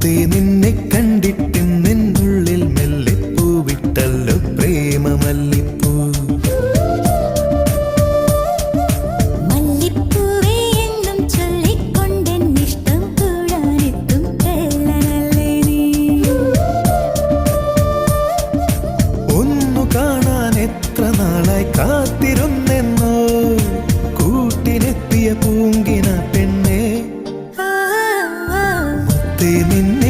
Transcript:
മുത്തേ നിന്നെ കണ്ടിട്ടിന്നുള്ളിൽ മെല്ലെ പൂവിട്ടല്ലോ പ്രേമ മല്ലിപ്പൂ കാത്തിരുന്നെന്നോ. കൂട്ടിനെത്തിയ പൂങ്കിന പെണ്ണു കാത്തേ നിന്നെ